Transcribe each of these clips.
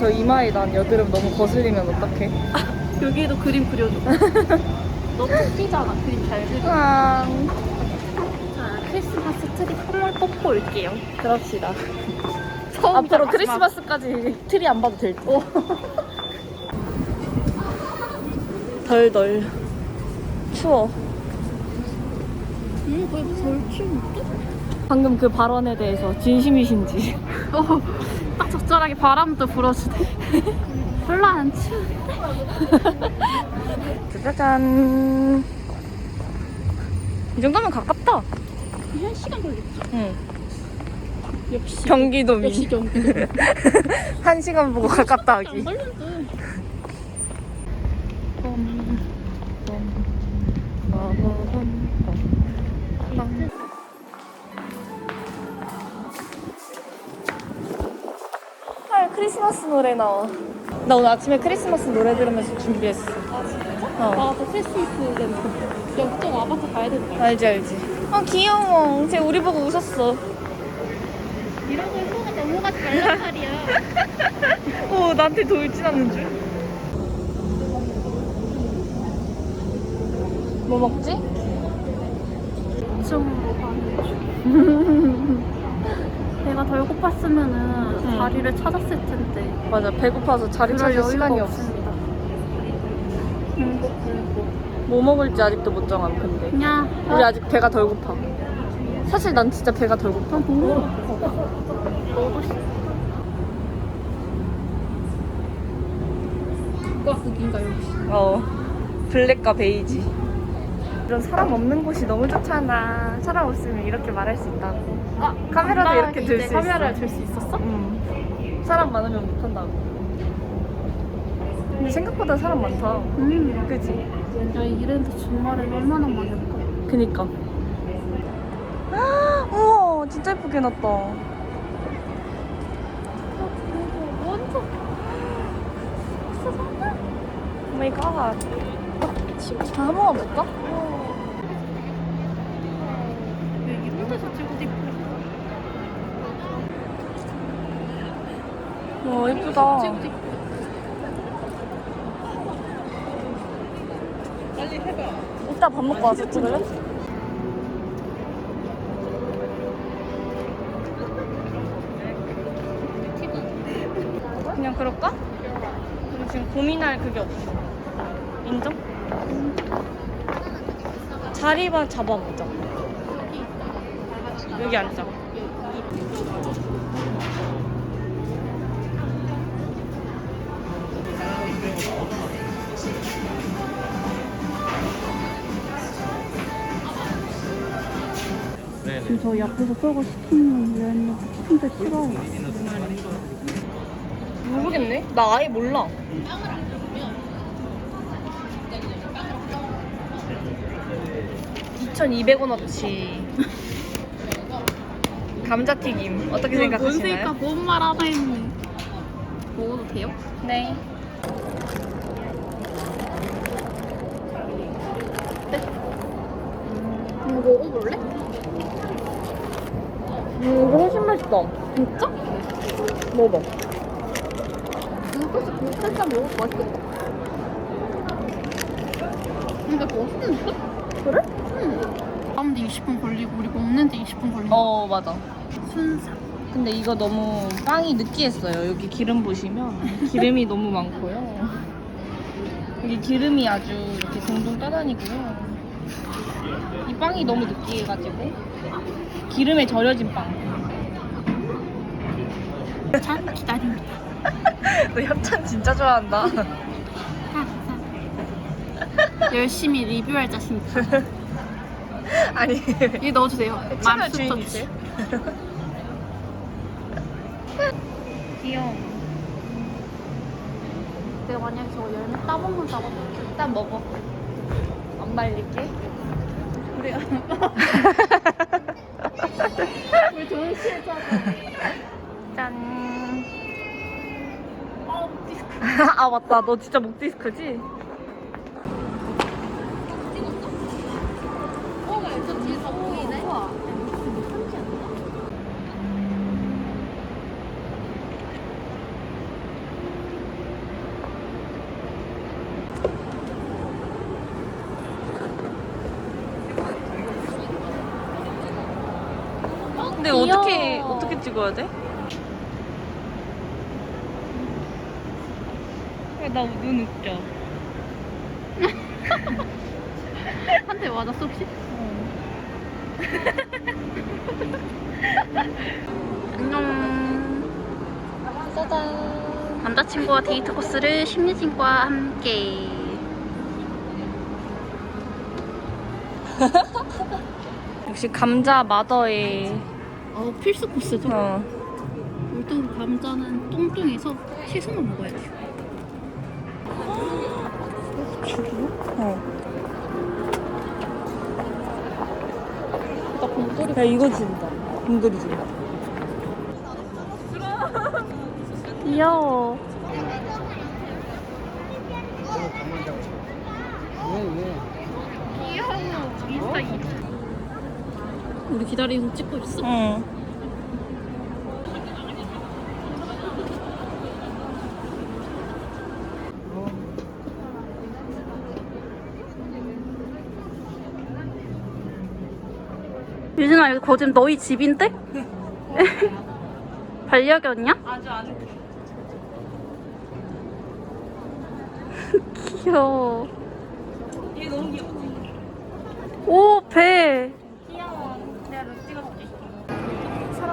저 이마에 난 여드름 너무 거슬리면 어떡해? 여기에도 그림 그려줘. 너 뽑히잖아. 그림 잘 그려. 아, 자, 크리스마스 트리 선물 뽑고 올게요. 그럽시다. 처음이자 앞으로 마지막. 크리스마스까지 트리 안 봐도 될 듯. 덜덜. 추워. 음, 덜 추운데? 방금 그 발언에 대해서 진심이신지. 어, 딱 적절하게 바람도 불어주네. 별로 안 추운데? 짜잔. 이 정도면 가깝다. 한 시간 걸렸죠. 응. 역시. 경기도민. 역시 경기도. 한 시간 보고 가깝다 안 하기. 크리스마스 노래 나와. 나 오늘 아침에 크리스마스 노래 들으면서 준비했어. 아, 진짜? 어. 아, 저 크리스마스 랜드. 역정 와봐서 가야 거야. 알지 알지. 아 귀여워. 쟤 우리 보고 웃었어. 이런 걸 속아 넘어가지 말란 말이야. 어 나한테 돌진하는 줄. 뭐 먹지? 가는 중. 배가 덜 고팠으면은 응. 자리를 찾았을 텐데. 맞아 배고파서 자리 찾을 시간이 없어. 없습니다. 행복하고. 뭐 먹을지 아직도 못 정함 근데. 그냥 우리 아직 배가 덜 고파. 사실 난 진짜 배가 덜 고파. 난 너무 너도 싫어. 누가 그긴가 여기. 어 블랙과 베이지. 이런 사람 없는 곳이 너무 좋잖아. 사람 없으면 이렇게 말할 수 있다고. 아 카메라도 이렇게 들수 카메라를 있어. 들수 있었어? 응. 사람 많으면 못한다고. 근데 생각보다 사람 많다. 음. 그지? 야 이랜드 주말에 얼마나 많이 올까? 그니까. 우와, 진짜 예쁘게 해놨다. 완전 오 마이 갓. 다 한번 가볼까? 왜 이런 데서 찍어도 이쁘게 와, 예쁘다. 찍어도 이쁘게 이따 밥 먹고 와서 찍을래? 그냥 그럴까? 우리 지금 고민할 그게 없어. 인정? 자리만 잡아보자. 여기 앉자. 지금 저희 앞에서 저거 시키는 유연이 진짜 싫어요. 모르겠네. 나 아예 몰라. (2,200원 어치) 감자튀김 어떻게 생각하시나요? 뭔뭔말 하나 했네. 먹어도 돼요? 네. 이거 먹어볼래? 음, 이거 훨씬 맛있다. 진짜? 먹어봐. 이거 솔직히 그거 살짝 먹어도 맛있겠다. 근데 맛있는데? 그래? 응. 하는데 20분 걸리고 우리 먹는데 20분 걸리고 어, 맞아. 순삭. 근데 이거 너무 빵이 느끼했어요. 여기 기름 보시면 기름이 너무 많고요. 여기 기름이 아주 이렇게 동동 떠다니고요. 이 빵이 너무 느끼해가지고 기름에 절여진 빵. 잘 기다립니다. 너 협찬 진짜 좋아한다. 열심히 리뷰할 자신 있어. 아니 여기 넣어주세요. 채널 맘스터 주인이세요? 귀여워. 내가 만약에 저거 열매 따먹는다고 일단 먹어. 안 말릴게. 우리 우리 동시에 짠. 어, 디스크. 아 맞다. 너 진짜 목 디스크지? 어, 저 뒤에 다 보이네. 우와. 근데 귀여워. 어떻게 찍어야 돼? 나눈 웃겨. 한 대 맞았어 혹시? 안녕. 짜잔. 남자친구와 데이트 코스를 심리진과 함께. 역시 감자 마더의 어 필수 코스죠. 어. 울동 감자는 뚱뚱해서 채소만 먹어야 돼요. 어. 나 곰돌이 야 이거 준다. 곰돌이 준다. 귀여워. 인스타 이 우리 기다리고 찍고 있어. 응. 유진아 여기 거짓 너희 집인데? 반려견이야? 아주 아주 귀여워. 얘 너무 귀엽지. 오 배.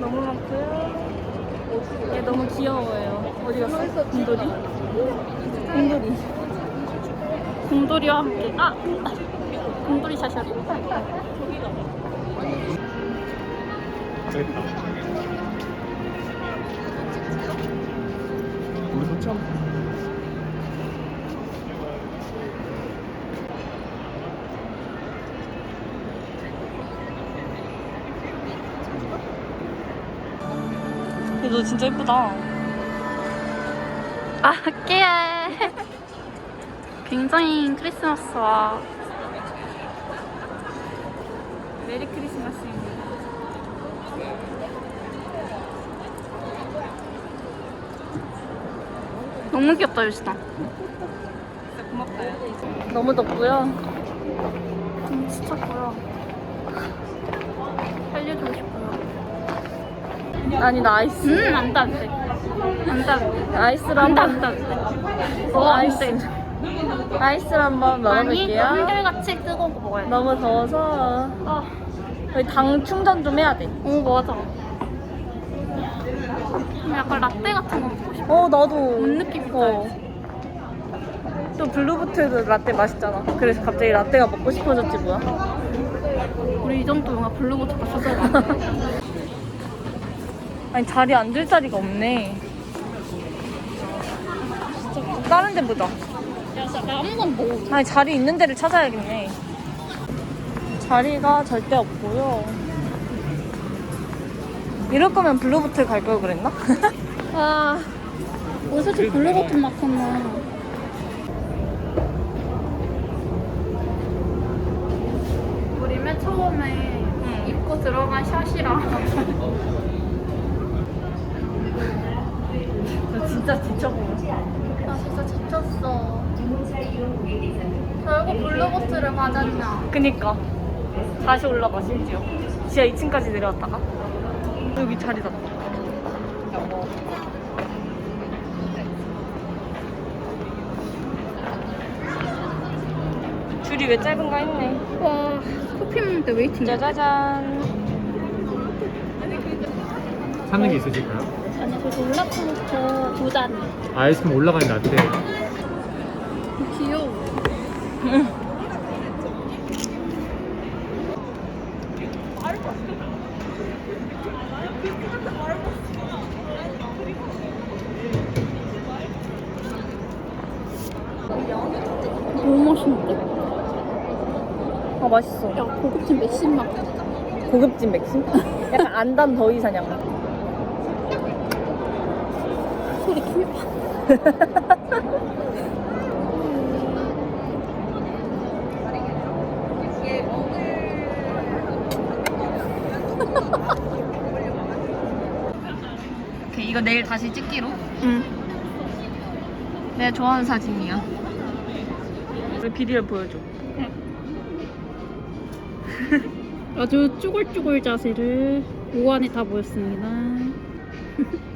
너무 많고요. 얘 너무 귀여워요. 어디 갔어? 곰돌이? 곰돌이. 곰돌이와 함께. 아 곰돌이 샤샤. 우리 진짜 예쁘다. 아 깨해. 굉장히 크리스마스와 메리 크리스마스입니다. 너무 귀엽다 유진아. 진짜 고맙다. 너무 덥고요. 음, 진짜 보여. 아니 나 아이스. 음 안돼 안돼. 안돼 안돼. 아이스로 안돼 한번 안돼. 어 아이스. 안돼. 아이스로 한번 아니 먹어볼게요. 한결같이 뜨거운 거 먹어야 돼. 너무 더워서 아, 저희 당 충전 좀 해야 돼. 오 맞아. 좀 약간 라떼 같은 거 먹고 싶어. 어 나도. 뭔 느낌인지 어. 또 블루부트도 라떼 맛있잖아. 그래서 갑자기 라떼가 먹고 싶어졌지 뭐야. 우리 이 정도 영화 블루보트 갔었어. 아니 자리 앉을 자리가 없네. 다른 데 보자. 야, 진짜 나 아무건 뭐. 아니 자리 있는 데를 찾아야겠네. 자리가 절대 없고요. 이럴 거면 블루보트 갈걸 그랬나? 아, 어제도 블루보트 막혔나. 우리 맨 처음에 입고 들어간 샷이랑 진짜 지쳐보여. 나 진짜 지쳤어. 결국 블루보트를 맞았냐? 그니까 다시 올라가 심지어 지하 2층까지 내려왔다가 여기 자리 잡다. 줄이 왜 짧은가 했네. 와, 커피 때 웨이팅. 짜자잔. 사는 게 있으실까요? 저 롤라코스터 두 잔. 아이스크림 올라가는 라떼. 귀여워. 너무 맛있는데? 아 맛있어. 야, 고급진 맥심 맛. 고급진 맥심? 약간 안단 더위 사냥. 킴파. 오케이 이거 내일 다시 찍기로. 응. 내가 좋아하는 사진이야. 우리 비디오 보여줘. 아주 쭈글쭈글 자세를 오안이 다 모였습니다.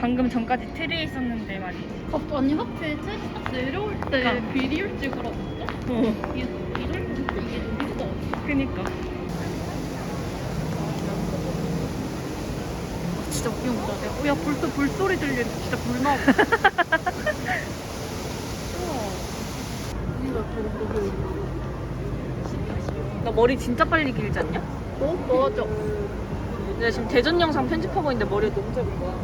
방금 전까지 트리에 있었는데 말이지. 어, 아니 하필 트레스 딱 내려올 때 그러니까. 비리 일찍 그러는데? 어. 이, 이럴 때 이게 없어. 그니까. 진짜 웃긴 거다. 내가, 야, 불도 불소리 들리는데 진짜 불 나오고. 나 머리 진짜 빨리 길지 않냐? 어? 맞아. 내가 지금 대전 영상 편집하고 있는데 머리가 너무 짧은 거야.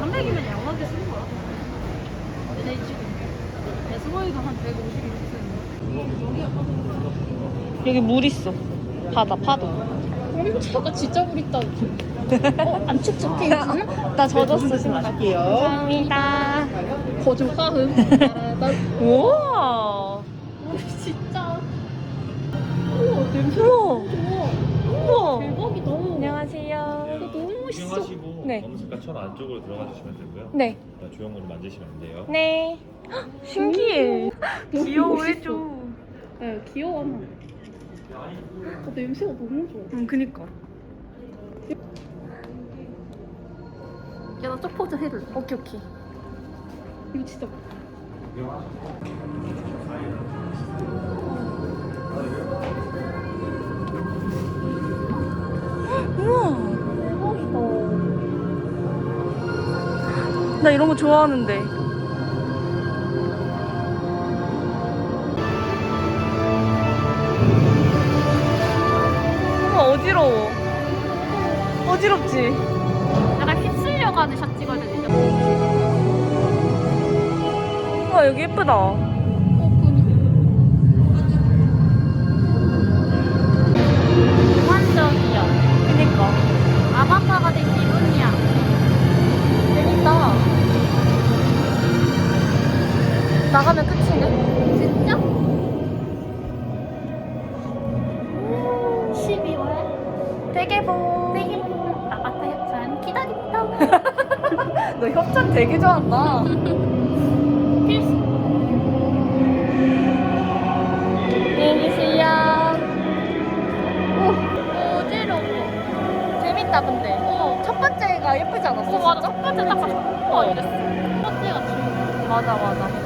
300이면 양호하게 쓰는 거야. 내 지금 배수거리가 한 150이 있어. 여기 물 있어. 바다 파도. 어, 차가 진짜 물 있다. 어, 안 촉촉해, 괜찮아? 나 젖었어 신발. 감사합니다. 거좀 화음. 나, 우와. 우리 진짜. 우와, 냄새 우와. 좋아. 우와. 대박이다. 안녕하세요. 이거 너무 멋있어. 구경하시고 네. 검색가 천 안쪽으로 들어가 주시면 되고요. 네. 자, 조형물을 만지시면 안 돼요. 네. 헉, 신기해. 너무 귀여워해줘. 네, 귀여워. 어, 냄새가 너무 좋아. 응, 그니까. 야, 나저 포즈 해줄래. 오케이, 오케이. 이거 진짜. 우와. 나 이런 거 좋아하는데. 우와, 어지러워. 어지럽지? 약간 휩쓸려가는 샷 찍어야 되죠. 우와, 여기 예쁘다. 아바타가 된 기분이야. 재밌다. 나가면 끝이네. 진짜? 12월 대게보. 세계보는 아바타 협찬 기다린다. 너 협찬 되게 좋아한다. 어? 어, 맞아. 번째 딱 봤어. 어, 이랬어. 첫 번째가 지금. 맞아, 맞아.